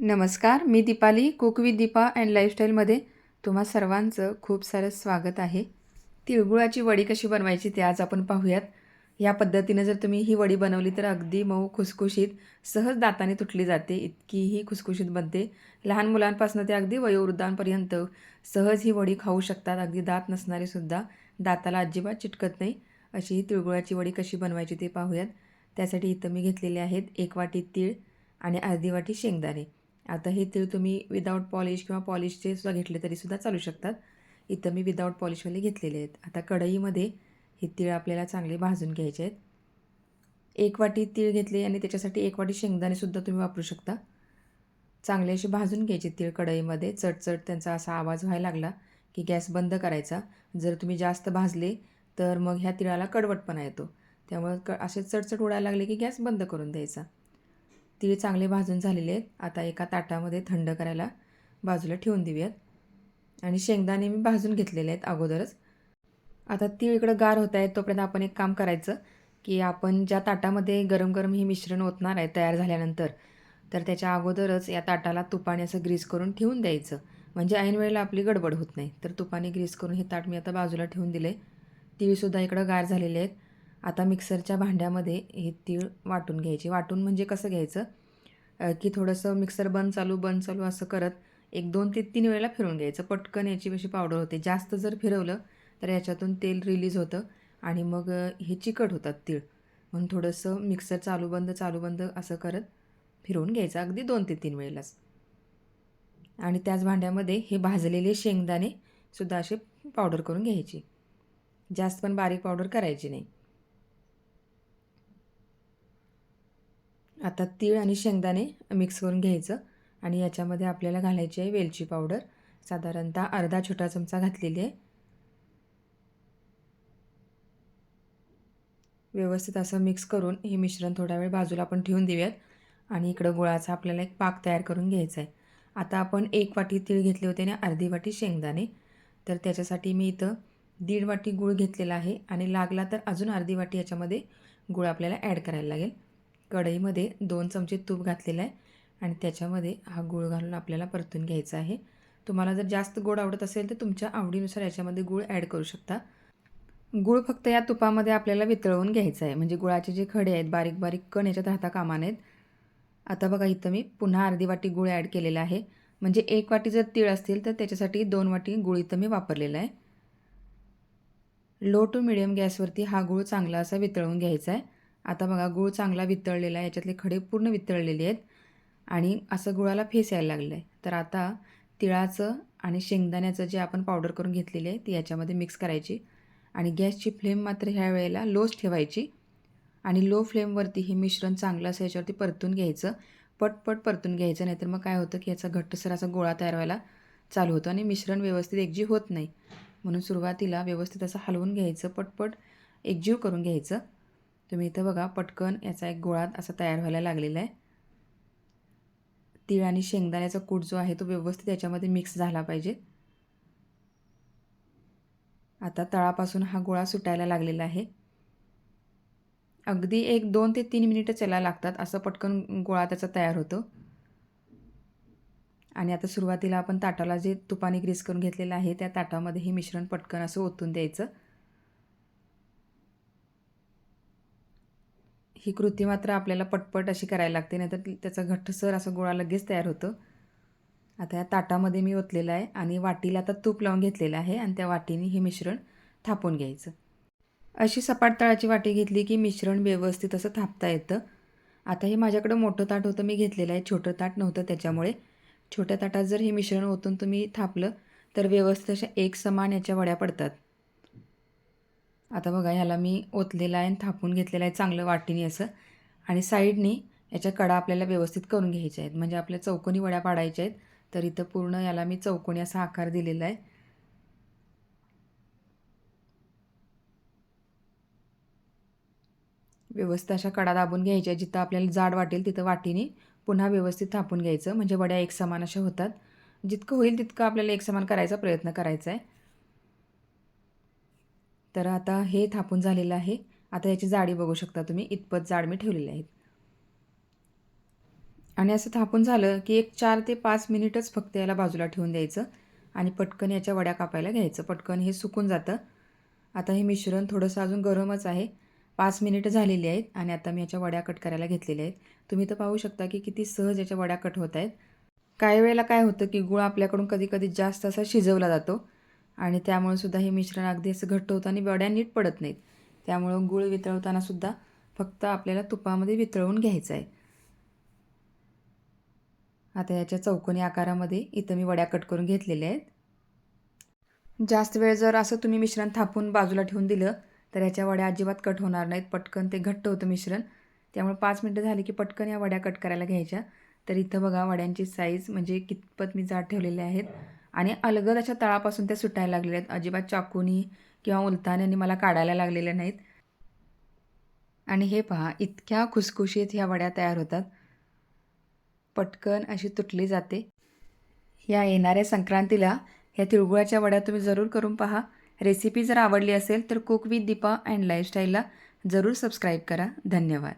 नमस्कार मी Deepali cook with Deepa and लाईफस्टाईलमध्ये तुम्हा सर्वांचं खूप सारं स्वागत आहे. तिळगुळाची वडी कशी बनवायची ते आज आपण पाहूयात. या पद्धतीनं जर तुम्ही ही वडी बनवली तर अगदी मऊ खुसखुशीत सहज दाताने तुटली जाते इतकी ही खुसखुशीत बनते. लहान मुलांपासून ते अगदी वयोवृद्धांपर्यंत सहज ही वडी खाऊ शकतात अगदी दात नसणारेसुद्धा दाताला अजिबात चिटकत नाही. अशी ही तिळगुळाची वडी कशी बनवायची ते पाहूयात. त्यासाठी इथं मी घेतलेले आहेत एक वाटी तीळ आणि अर्धी वाटी शेंगदाणे. आता हे तिळ तुम्ही विदाऊट पॉलिश किंवा पॉलिशचे सुद्धा घेतले तरीसुद्धा चालू शकतात. इथं मी विदाऊट पॉलिशवाले घेतलेले आहेत. आता कढईमध्ये हे तीळ आपल्याला चांगले भाजून घ्यायचे आहेत. एक वाटी तीळ घेतले आणि त्याच्यासाठी एक वाटी शेंगदाणेसुद्धा तुम्ही वापरू शकता. चांगले असे भाजून घ्यायचे तीळ कढईमध्ये. चटचट त्यांचा असा आवाज व्हायला लागला की गॅस बंद करायचा. जर तुम्ही जास्त भाजले तर मग ह्या तिळाला कडवटपणा येतो. त्यामुळे क असे चटचट उडायला लागले की गॅस बंद करून द्यायचा. तीळ चांगले भाजून झालेले आहेत. आता एका ताटामध्ये थंड करायला बाजूला ठेवून देऊयात. आणि शेंगदाणे मी भाजून घेतलेले आहेत अगोदरच. आता तीळ इकडं गार होत आहेत तोपर्यंत आपण एक काम करायचं की आपण ज्या ताटामध्ये गरम गरम हे मिश्रण ओतणार आहे तयार झाल्यानंतर तर त्याच्या अगोदरच या ताटाला तुपाने असं ग्रीस करून ठेवून द्यायचं. म्हणजे ऐन वेळेला आपली गडबड होत नाही. तर तुपाने ग्रीस करून हे ताट मी आता बाजूला ठेवून दिले तीळसुद्धा इकडं गार झालेले आहेत. आता मिक्सरच्या भांड्यामध्ये हे तीळ वाटून घ्यायचे. वाटून म्हणजे कसं घ्यायचं? की थोडंसं मिक्सर बंद चालू बंद चालू असं करत एक दोन ते तीन वेळेला फिरवून घ्यायचं. पटकन याची कशी पावडर होते. जास्त जर फिरवलं तर याच्यातून तेल रिलीज होतं आणि मग हे चिकट होतात तीळ. म्हणून थोडंसं मिक्सर चालू बंद चालू बंद असं करत फिरवून घ्यायचं. अगदी दोन ते तीन वेळेलाच. आणि त्याच भांड्यामध्ये हे भाजलेले शेंगदाणे सुद्धा असे पावडर करून घ्यायची. जास्त पण बारीक पावडर करायची नाही. आता तीळ आणि शेंगदाणे मिक्स करून घ्यायचं आणि याच्यामध्ये आपल्याला घालायची आहे वेलची पावडर साधारणतः अर्धा छोटा चमचा घातलेली आहे. व्यवस्थित असं मिक्स करून हे मिश्रण थोडा वेळ बाजूला आपण ठेवून देऊयात आणि इकडं गुळाचा आपल्याला एक पाक तयार करून घ्यायचा आहे. आता आपण एक वाटी तीळ घेतले होते आणि अर्धी वाटी शेंगदाणे. तर त्याच्यासाठी मी इथं दीड वाटी गूळ घेतलेला आहे आणि लागला तर अजून अर्धी वाटी याच्यामध्ये गूळ आपल्याला ॲड करायला लागेल. कढईमध्ये दोन चमचे तूप घातलेलं आहे आणि त्याच्यामध्ये हा गूळ घालून आपल्याला परतून घ्यायचा आहे. तुम्हाला जर जास्त गोड आवडत असेल तर तुमच्या आवडीनुसार याच्यामध्ये गूळ ॲड करू शकता. गूळ फक्त या तुपामध्ये आपल्याला वितळवून घ्यायचं आहे. म्हणजे गुळाचे जे खडे आहेत बारीक बारीक कण याच्यात राहता कामा नाहीत आता बघा इथं मी पुन्हा अर्धी वाटी गूळ ॲड केलेला आहे. म्हणजे एक वाटी जर तीळ असतील तर त्याच्यासाठी दोन वाटी गूळ इथं मी वापरलेला आहे. लो टू मिडियम गॅसवरती हा गूळ चांगला असा वितळवून घ्यायचा आहे. आता बघा गूळ चांगला वितळलेला आहे याच्यातले खडे पूर्ण वितळलेले आहेत आणि असं गुळाला फेस यायला लागलं आहे तर आता तिळाचं आणि शेंगदाण्याचं जे आपण पावडर करून घेतलेली आहे ती याच्यामध्ये मिक्स करायची आणि गॅसची फ्लेम मात्र ह्या वेळेला लोच ठेवायची आणि लो फ्लेमवरती हे मिश्रण चांगलं असं याच्यावरती परतून घ्यायचं पटपट परतून घ्यायचं नाहीतर मग काय होतं की याचा घट्टसर असा गोळा तयार व्हायला चालू होतो आणि मिश्रण व्यवस्थित एकजीव होत नाही. म्हणून सुरुवातीला व्यवस्थित असं हलवून घ्यायचं पटपट एकजीव करून घ्यायचं. तुम्ही इथं बघा पटकन याचा एक गोळा असा तयार व्हायला लागलेला आहे. तीळ आणि शेंगदाण्याचा कूट जो आहे तो व्यवस्थित याच्यामध्ये मिक्स झाला पाहिजे. आता तळापासून हा गोळा सुटायला लागलेला आहे. अगदी एक दोन ते तीन मिनिटं चला लागतात असं पटकन गोळा त्याचा तयार होतो. आणि आता सुरुवातीला आपण ताटाला जे तुपाने ग्रीस करून घेतलेलं आहे त्या ताटामध्ये हे मिश्रण पटकन असं ओतून द्यायचं. ही कृती मात्र आपल्याला पटपट अशी करायला लागते नाहीतर त्याचा घट्टसर असं गोळा लगेच तयार होतं. आता या ताटामध्ये मी ओतलेलं आहे आणि वाटीला आता तूप लावून घेतलेलं आहे आणि त्या वाटीने हे मिश्रण थापून घ्यायचं. अशी सपाट तळाची वाटी घेतली की मिश्रण व्यवस्थित असं थापता येतं. आता हे माझ्याकडं मोठं ताट होतं मी घेतलेलं आहे छोटं ताट नव्हतं त्याच्यामुळे. छोट्या ताटात जर हे मिश्रण ओतून तुम्ही थापलं तर व्यवस्थित अशा एक समान याच्या वड्या पडतात. आता बघा ह्याला मी ओतलेलं आहे आणि थापून घेतलेलं आहे चांगलं वाटीने असं. आणि साईडनी याच्या कडा आपल्याला व्यवस्थित करून घ्यायच्या आहेत. म्हणजे आपल्या चौकोनी वड्या पाडायच्या आहेत तर इथं पूर्ण याला मी चौकोनी असा आकार दिलेला आहे. व्यवस्थित अशा कडा दाबून घ्यायच्या जिथं आपल्याला जाड वाटेल तिथं वाटीने पुन्हा व्यवस्थित थापून घ्यायचं. म्हणजे वड्या एक समान अशा होतात. जितकं होईल तितकं आपल्याला एक समान करायचा प्रयत्न करायचा आहे. तर आता हे थापून झालेलं आहे. आता याची जाडी बघू शकता तुम्ही. इतपत जाड मी ठेवलेली आहेत आणि असं थापून झालं की एक चार ते पाच मिनिटच फक्त याला बाजूला ठेवून द्यायचं आणि पटकन याच्या वड्या कापायला घ्यायचं. पटकन हे सुकून जातं. आता हे मिश्रण थोडंसं अजून गरमच आहे. पाच मिनिटं झालेली आहेत आणि आता मी याच्या वड्या कट करायला घेतलेल्या आहेत. तुम्ही तर पाहू शकता की किती सहज याच्या वड्या कट होत आहेत. काही वेळेला काय होतं की गुळ आपल्याकडून कधी कधी जास्त असा शिजवला जातो. आणि त्यामुळे सुद्धा हे मिश्रण अगदी असं घट्ट होतं आणि वड्या नीट पडत नाहीत. त्यामुळं गुळ वितळवताना सुद्धा फक्त आपल्याला तुपामध्ये वितळवून घ्यायचं आहे. आता याच्या चौकोनी आकारामध्ये इथं मी वड्या कट करून घेतलेल्या आहेत. जास्त वेळ जर असं तुम्ही मिश्रण थापून बाजूला ठेवून दिलं तर याच्या वड्या अजिबात कट होणार नाहीत. पटकन ते घट्ट होतं मिश्रण. त्यामुळे पाच मिनटं झाली की पटकन या वड्या कट करायला घ्यायच्या. तर इथं बघा वड्यांची साईज म्हणजे कितपत मी जाड ठेवलेल्या आहेत. आणि अलगद अशा तळापासून त्या सुटायला लागलेल्या आहेत. अजिबात चाकूनी किंवा उलतान्याने मला काढायला लागलेल्या नाहीत. आणि हे पहा इतक्या खुसखुशीत ह्या वड्या तयार होतात. पटकन अशी तुटली जाते. या येणाऱ्या संक्रांतीला ह्या तिळगुळाच्या वड्या तुम्ही जरूर करून पहा. रेसिपी जर आवडली असेल तर कुक विथ दीपा अँड लाईफस्टाईलला जरूर सबस्क्राईब करा. धन्यवाद.